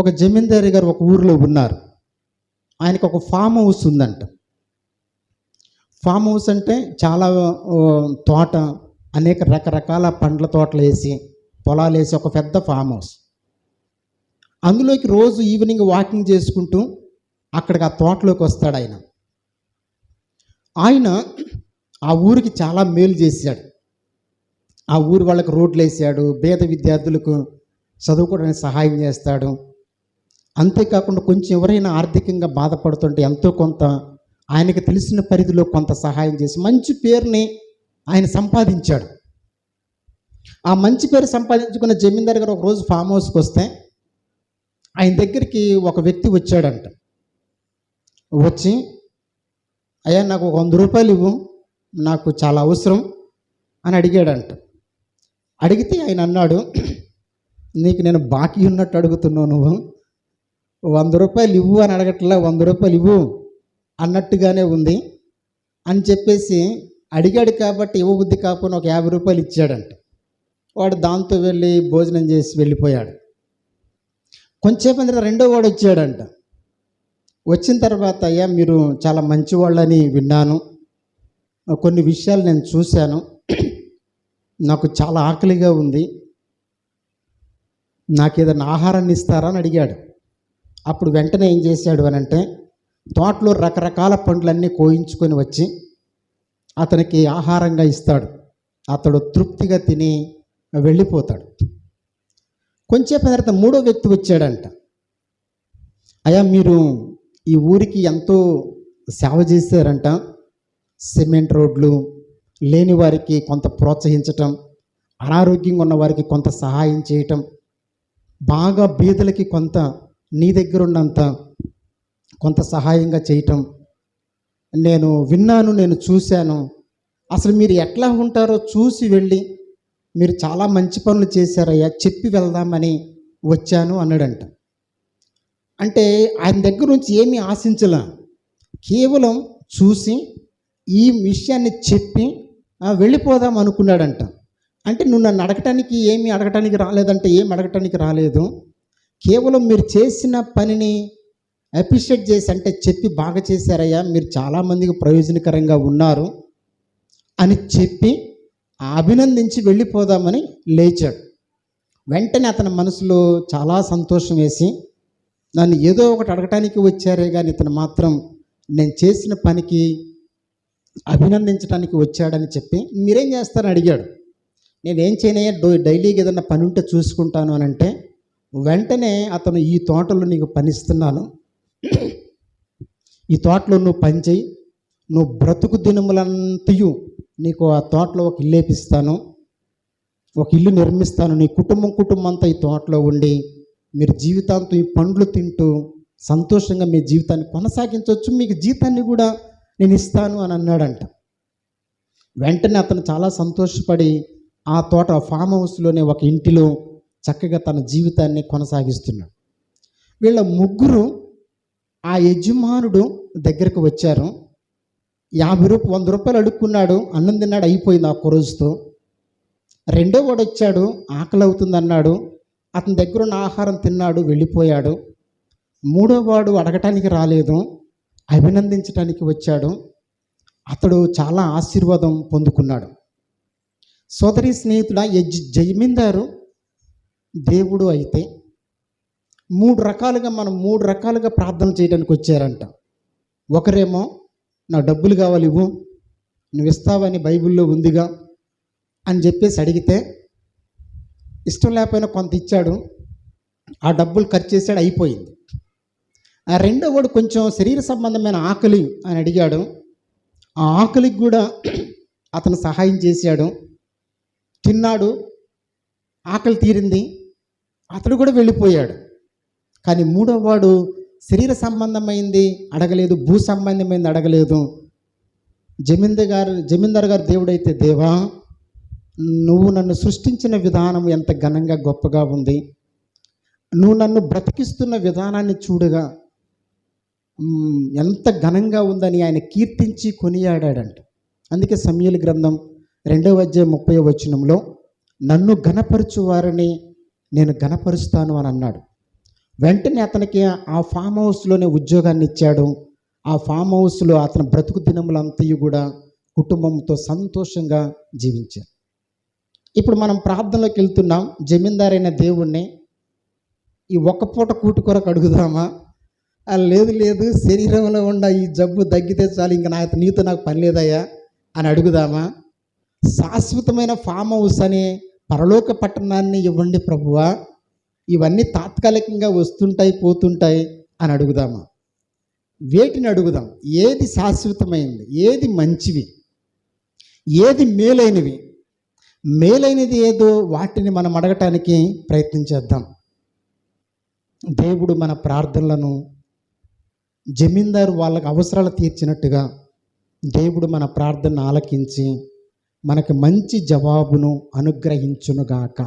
ఒక జమీందారి గారు ఒక ఊరిలో ఉన్నారు. ఆయనకు ఒక ఫామ్ హౌస్ ఉందంట. ఫామ్ హౌస్ అంటే చాలా తోట అనేక రకరకాల పండ్ల తోటలు వేసి పొలాలు వేసి ఒక పెద్ద ఫామ్ హౌస్. అందులోకి రోజు ఈవినింగ్ వాకింగ్ చేసుకుంటూ అక్కడికి ఆ తోటలోకి వస్తాడు ఆయన. ఆయన ఆ ఊరికి చాలా మేలు చేశాడు. ఆ ఊరి వాళ్ళకి రోడ్లు వేసాడు పేద విద్యార్థులకు చదువుకోవడానికి సహాయం చేస్తాడు. అంతేకాకుండా కొంచెం ఎవరైనా ఆర్థికంగా బాధపడుతుంటే ఎంతో కొంత ఆయనకు తెలిసిన పరిధిలో కొంత సహాయం చేసి మంచి పేరుని ఆయన సంపాదించాడు. ఆ మంచి పేరు సంపాదించుకున్న జమీందార్ గారు ఒక రోజు ఫామ్ హౌస్కి వస్తే ఆయన దగ్గరికి ఒక వ్యక్తి వచ్చాడంట. వచ్చి అయ్యా నాకు ఒక వంద రూపాయలు ఇవ్వు నాకు చాలా అవసరం అని అడిగాడంట. అడిగితే ఆయన అన్నాడు నీకు నేను బాకీ ఉన్నట్టు అడుగుతున్నావు నువ్వు. వంద రూపాయలు ఇవ్వు అని అడగట్లా వంద రూపాయలు ఇవ్వు అన్నట్టుగానే ఉంది. అని చెప్పేసి అడిగాడు కాబట్టి ఇవ్వబుద్ధి కాకుండా ఒక యాభై రూపాయలు ఇచ్చాడంట. వాడు దాంతో వెళ్ళి భోజనం చేసి వెళ్ళిపోయాడు. కొంచెంసేపు తర్వాత రెండో వాడు వచ్చాడంట. వచ్చిన తర్వాత అయ్యా మీరు చాలా మంచివాళ్ళని విన్నాను. కొన్ని విషయాలు నేను చూశాను. నాకు చాలా ఆకలిగా ఉంది. నాకు ఏదైనా ఆహారాన్ని ఇస్తారా? అని అడిగాడు. అప్పుడు వెంటనే ఏం చేశాడు అని అంటే తోటలో రకరకాల పండ్లన్నీ కోయించుకొని వచ్చి అతనికి ఆహారంగా ఇస్తాడు. అతడు తృప్తిగా తిని వెళ్ళిపోతాడు. కొంచెం తర్వాత మూడో వ్యక్తి వచ్చాడంట. అయ్యా మీరు ఈ ఊరికి ఎంతో సేవ చేశారంట. సిమెంట్ రోడ్లు లేని వారికి కొంత ప్రోత్సహించటం అనారోగ్యంగా ఉన్న వారికి కొంత సహాయం చేయటం బాగా బీదలకి కొంత నీ దగ్గర ఉన్నంత కొంత సహాయంగా చేయటం. నేను విన్నాను నేను చూశాను. అసలు మీరు ఎట్లా ఉంటారో చూసి వెళ్ళి మీరు చాలా మంచి పనులు చేశారయ్యా చెప్పి వెళ్దామని వచ్చాను అన్నాడంట. అంటే ఆయన దగ్గర నుంచి ఏమీ ఆశించలే. కేవలం చూసి ఈ విషయాన్ని చెప్పి వెళ్ళిపోదాం అనుకున్నాడంట. అంటే నువ్వు నన్ను అడగటానికి ఏమి అడగటానికి రాలేదంటే ఏమి అడగటానికి రాలేదు. కేవలం మీరు చేసిన పనిని అప్రిషియేట్ చేసి అంటే చెప్పి బాగా చేశారయ్యా మీరు చాలామందికి ప్రయోజనకరంగా ఉన్నారు అని చెప్పి అభినందించి వెళ్ళిపోదామని లేచాడు. వెంటనే అతని మనసులో చాలా సంతోషం వేసి నన్ను ఏదో ఒకటి అడగటానికి వచ్చారే కానీ ఇతను మాత్రం నేను చేసిన పనికి అభినందించడానికి వచ్చాడని చెప్పి మీరేం చేస్తారని అడిగాడు. నేనేం చేయనయ్యా డైలీగా ఏదన్నా పని ఉంటే చూసుకుంటాను అని అంటే వెంటనే అతను ఈ తోటలో నీకు పనిస్తున్నాను. ఈ తోటలో నువ్వు పని చేయి. నువ్వు బ్రతుకు దినములంతయు నీకు ఆ తోటలో ఒక ఇల్లు వేపిస్తాను. ఒక ఇల్లు నిర్మిస్తాను. నీ కుటుంబం కుటుంబం అంతా ఈ తోటలో ఉండి మీరు జీవితాంతం ఈ పండ్లు తింటూ సంతోషంగా మీ జీవితాన్ని కొనసాగించవచ్చు. మీకు జీతాన్ని కూడా నేను ఇస్తాను అని అన్నాడంట. వెంటనే అతను చాలా సంతోషపడి ఆ తోట ఫామ్ హౌస్లోనే ఒక ఇంటిలో చక్కగా తన జీవితాన్ని కొనసాగిస్తున్నాడు. వీళ్ళ ముగ్గురు ఆ యజమానుడు దగ్గరకు వచ్చారు. యాభై రూపాయలు వంద రూపాయలు అడుక్కున్నాడు. అన్నం తిన్నాడు అయిపోయింది ఆ రోజుతో రెండో వాడు వచ్చాడు ఆకలి అవుతుంది అన్నాడు అతని దగ్గర ఉన్న ఆహారం తిన్నాడు వెళ్ళిపోయాడు. మూడో వాడు అడగటానికి రాలేదు అభినందించడానికి వచ్చాడు. అతడు చాలా ఆశీర్వాదం పొందుకున్నాడు. సోదరి స్నేహితుడ యజ్ జమీందారు దేవుడు అయితే మూడు రకాలుగా మనం మూడు రకాలుగా ప్రార్థన చేయడానికి వచ్చారంట. ఒకరేమో నా డబ్బులు కావాలి ఇవ్వు నువ్వు ఇస్తావని బైబిల్లో ఉందిగా అని చెప్పేసి అడిగితే ఇష్టం లేకపోయినా కొంత ఇచ్చాడు ఆ డబ్బులు ఖర్చు చేశాడు అయిపోయింది. ఆ రెండో వాడు కొంచెం శరీర సంబంధమైన ఆకలి అని అడిగాడు. ఆ ఆకలికి కూడా అతను సహాయం చేశాడు. తిన్నాడు ఆకలి తీరింది అతడు కూడా వెళ్ళిపోయాడు. కానీ మూడో వాడు శరీర సంబంధమైంది అడగలేదు భూ సంబంధమైంది అడగలేదు. జమీందార్ గారు జమీందార్ గారు దేవుడైతే దేవా నువ్వు నన్ను సృష్టించిన విధానం ఎంత ఘనంగా గొప్పగా ఉంది. నువ్వు నన్ను బ్రతికిస్తున్న విధానాన్ని చూడగా. ఎంత ఘనంగా ఉందని ఆయన కీర్తించి కొనియాడాడంట. అందుకే సమయల గ్రంథం రెండవ అధ్యాయం ముప్పై వచనంలో నన్ను ఘనపరచు వారిని నేను ఘనపరుస్తాను అని అన్నాడు. వెంటనే అతనికి ఆ ఫామ్ హౌస్లోనే ఉద్యోగాన్ని ఇచ్చాడు. ఆ ఫామ్ హౌస్లో అతని బ్రతుకు దినములంతయు కూడా కుటుంబంతో సంతోషంగా జీవించారు. ఇప్పుడు మనం ప్రార్థనలోకి వెళ్తున్నాం. జమీందారైన దేవుణ్ణి ఈ ఒక్క పూట కూటి కొరకు అడుగుదామా? లేదు లేదు శరీరంలో ఉన్న ఈ జబ్బు తగ్గితే చాలు ఇంకా నా నీతో నాకు పని లేదయ్యా అని అడుగుదామా? శాశ్వతమైన ఫామ్ హౌస్ అనే పరలోక పట్టణాన్ని ఇవ్వండి ప్రభువా. ఇవన్నీ తాత్కాలికంగా వస్తుంటాయి పోతుంటాయి అని అడుగుదామా? వేటిని అడుగుదాం? ఏది శాశ్వతమైంది? ఏది మంచివి? ఏది మేలైనవి? మేలైనది ఏదో వాటిని మనం అడగటానికి ప్రయత్నం చేద్దాం. దేవుడు మన ప్రార్థనలను జమీందారు వాళ్ళకి అవసరాలు తీర్చినట్టుగా దేవుడు మన ప్రార్థన ఆలకించి మనకి మంచి జవాబును అనుగ్రహించునుగాక.